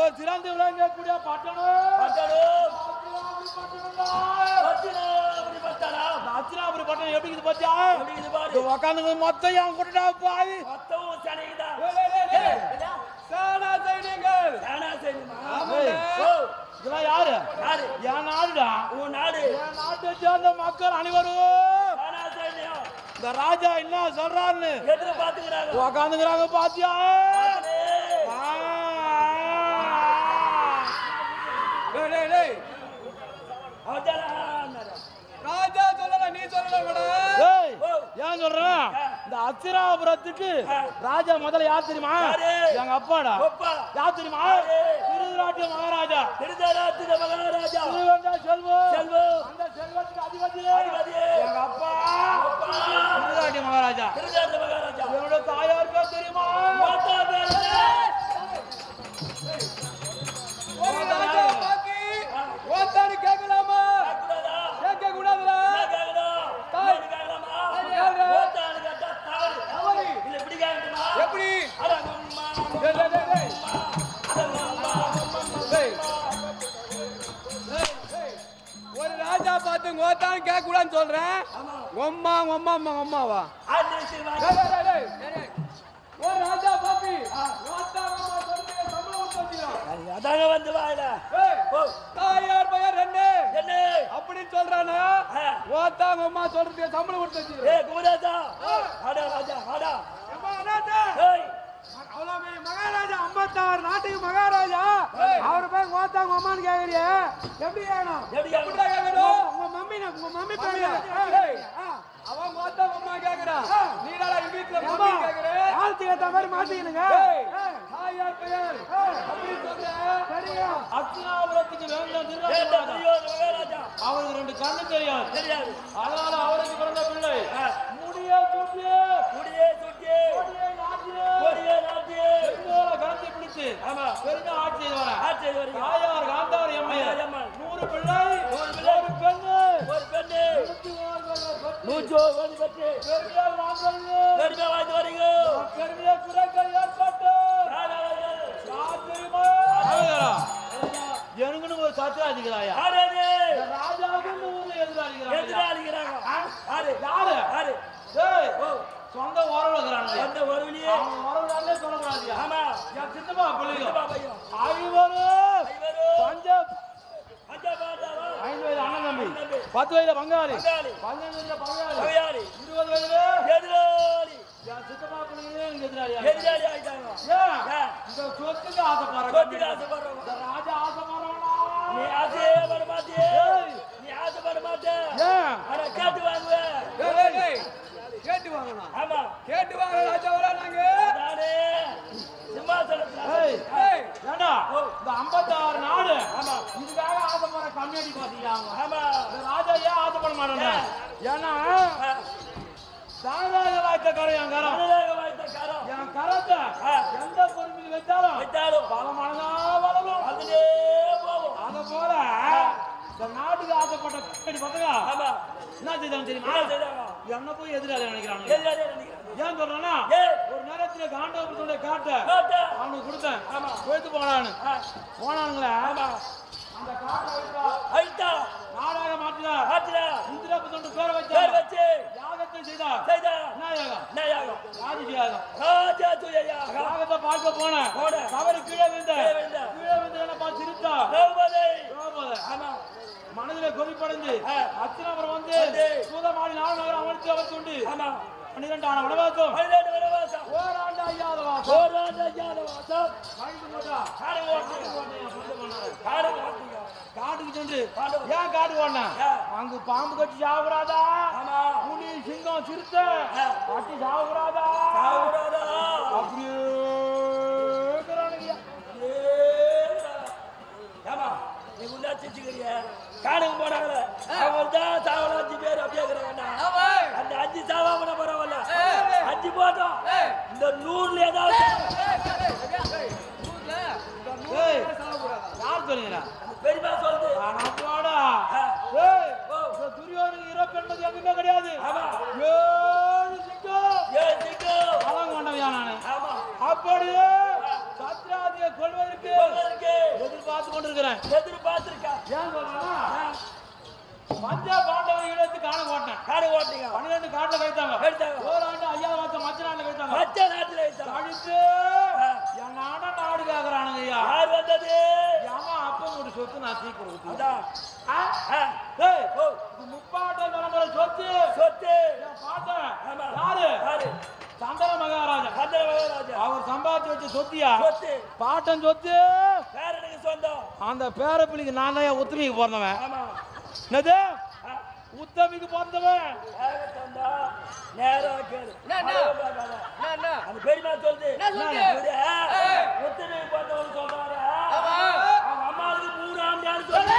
ஒரு சிறந்து விளங்கக்கூடிய பட்டணம் பட்டணம் அத்தினாபுரி பட்டணம் எப்படி பாத்தியா? இது பாரு. இது உக்காந்துங்க மொத்தம் என் கூட்டடா பாய். மொத்தமும் சேனா சைனியங்கள் ஏய், ஓ. இதெல்லாம் யாரு? என் நாடுடா. உன் நாடு. என் நாட்டை சேர்ந்த மக்கள் அனைவரும். சைன்யம் இந்த ராஜா என்ன சொல்றாருன்னு உக்காந்துங்கிறாங்க பாத்தியா? ராஜா சொல்லல நீ சொல்லல. ஏன் சொல்றேன் இந்த அத்திராபுரத்துக்கு ராஜா முதல்ல யார் தெரியுமா? எங்க அப்பாடா. யார் தெரியுமா? திருவிராட்டிய மகாராஜா. திருதராத்திர மகாராஜா. செல்வம் ஓத்தானு கேட்க கூடாதுன்னு சொல்றேன்? ஒம்மா ஒம்மா அம்மா கொடுத்துறீங்க அதாங்க வந்து வாயில. தாயார் பையன் ரெண்டு. என்ன? அப்படின்னு சொல்றானா. ஓத்தாங்க அம்மா சொல்றதுக்கு சம்பளம் கொடுத்து ஏய், குமரேசா. வாடா, ராஜா, வாடா. ஏய், மகாராஜா ஐம்பத்தாறு நாட்டுக்கு மகாராஜா. அவரு போய் ஓத்தாங்க அம்மான்னு கேக்குறிய. எப்படி கேட்கணும் எப்படி கேட்கணும்? உங்க மம்மி உங்க மம்மி பேரு அவன் ஓத்தாங்க அம்மா கேக்குறான் நீ நாளா வீட்டுல மம்மி கேக்குற ஆளுக்கு ஏத்த மாதிரி மாத்திக்கணுங்க தாயார் பெயர் அப்படி சொல்ற சரியா அத்தினாபுரத்துக்கு வேண்டாம். அவருக்கு ரெண்டு கண்ணு தெரியாது தெரியாது. அதனால அவருக்கு பிறந்த பிள்ளை. முடிய சூட்டிய குடியே, சுட்டியே, கொடியை நாட்டிய கொடியே, நாட்டியே. பிடித்து ஆமா. பெருமை ஆட்சி ஆட்சி செய்து வருகிறோம். தாயார் காந்தார் எம்மையார் தாயார் எம்மையார். நூறு பிள்ளை நூறு பிள்ளை. நூற்றி ஒரு பெற்று. பெருமையா வாழ்ந்தது. பெருமை வாழ்ந்து வருகிறோம். பெருமையா குறைகள் ஏற்பட்டு எனக்குன்னு ஒரு சத்திராதிக்கிறாயா ஆறாது. ராஜாவுக்கு ஊர்ல யாரு ஓ, சொந்த உறவுல இருக்கிறாங்க எந்த ஒருவனையே. அவன் உறவுலாலே சொல்லக்கூடாதுயா ஆமா. என் சித்தப்பா பிள்ளைங்க ஐவரும் ஐந்து வயது அண்ணன் தம்பி. பத்து வயது பங்காளி பங்காளி. பதினஞ்சு வயது பங்காளி. இருபது வயது எதிராளி. என் சித்தப்பா பிள்ளைங்க எனக்கு எதிராளியா எதிராளி ஆயிட்டாங்க. ஏன் ஏன்? இந்த சொத்துக்கு ஆசைப்படுற சொத்துக்கு ஆசைப்படுறவங்க. இந்த ராஜா ஆசைப்படுறானா நீ ஆசையே பட மாட்டியே. ஏய். நீ ஆசைப்பட மாட்டே. ஏன் ஆனா கேட்டு வாங்குவ. டேய், டேய், டேய். கேட்டு வாங்கணும் ஆமா. கேட்டு வாங்க ராஜா வரா நாங்க நானே சிம்மாசனத்துல ஏய் ஏய் ஏண்டா இந்த ஐம்பத்தாறு நாடு ஆமா. இதுக்காக ஆசைப்படுற கம்யூனிட்டி பாத்தீங்க ஆமா. இந்த ராஜா ஏன் ஆசைப்பட மாட்டேன் ஏன்னா வாய்த்த கரை என் கரம் காரம். என் கரத்தை. எந்த பொறுமையில் வச்சாலும் வைத்தாலும் பலமானதா வளரும் போகும். அத போல இந்த நாட்டுக்கு ஆசைப்பட்ட ஆமா. என்ன செய்தாங்க தெரியுமா என்ன போய் எதிராளி நினைக்கிறாங்க. ஏன் சொல்றேன்னா ஏய். ஒரு நேரத்துல காண்டவரத்துடைய காட்டை. அவனுக்கு கொடுத்தேன். போயிட்டு போனானு ஆ. போனானுங்களே. அந்த காட்டை வைத்தா அழித்தா. நாடாக மாற்றினா ஆற்றினா. இந்திரப்பு தொண்டு பேர பேர் வச்சா வச்சு யாகத்தை செய்தா செய்தா. என்ன யாகம் என்ன யாகம்? ராஜி யாகம் ராஜா தூய யாகம். யாகத்தை பார்க்க போனேன் போனேன். தவறி கீழே விழுந்த கீழே விழுந்த. கீழே விழுந்து என்னப்பா சிரித்தா திரௌபதி. திரௌபதி. ஆமா. மனதிலே கொதிப்படைந்து. அத்தினபுரம் வந்து. சூதமாடி நகரம் அமர்த்தி அவர் கொண்டு ஆமா. பன்னிரெண்டான வனவாசம் பன்னிரண்டு. ஓராண்டு ஐயாத வாசம் வாசம். காட்டுக்கு சென்று. ஏன் காடு ஓடின. அங்கு பாம்பு கட்டி சாகுறாதா. புலி சிங்கம் சிறுத்தை. கட்டி சாகுறாதா சிரிச்சுக்கிறிய? காடுக்கு போனாங்களே, அவங்க தான் சாவல அஞ்சு பேர் அப்படியே இருக்கிறாங்கண்ணா. அந்த அஞ்சு சாவாமனா பரவாயில்ல. அஞ்சு போட்டோம். இந்த நூறுல ஏதாவது யார் சொன்னீங்களா அந்த பெரியம்மா சொல்லுது. ஆனா போடா. துரியோதனுக்கு இறப்பு என்பது எங்குமே கிடையாது. ஆமா. ஏழு சிங்கம். ஏய், சிங்கம். பலம் கொண்டவையா நானு. ஆமா. அப்படியே சத்ராதியை கொள்வதற்கு கொல்வதற்கு எதிர்பார்த்தேன் எதிர்பார்த்திருக்கா? ஏன் சொல்றேன்னா பஞ்சா பாண்டவர் ஈழத்து காண போட்டேன். காடு ஓட்டிங்க பன்னிரெண்டு காட்டுல கைத்தாங்க எடுத்தாங்க. ஓராண்டு ஐயா மாசம் மச்ச நாட்டுல கைத்தாங்க மச்ச நாட்டுல வைத்தாங்க என் நாட நாடு கேக்குறானுங்க ஐயா. யார் வந்தது? ஏமா அப்பா சொத்து நான் சீக்கிரம் ஊத்துவேன். அதான் முப்பாட்டம் தலைமுறை சொத்து. சொத்து. ஆமா. யாரு? யாரு? சந்தன மகாராஜா கந்தர மகாராஜா அவர் சம்பாதிச்சு வச்ச சொத்தியா? சொத்து. பாட்டன் சொத்து. அந்த பேரப்பிள்ளைக்கு நான் தான் உத்தமிக்கு பிறந்தவன். என்னது? உத்தமிக்கு பிறந்தவன். யாருக்கு சொந்தம்? நேரா கேளு. அந்த பெரியமா சொல்லுது. என்ன சொல்லுது? இவரு, உத்தரவு பார்த்தவங்க சொல்றாரு. அம்மாவுக்கு மூணு ஆண்டு சொல்லு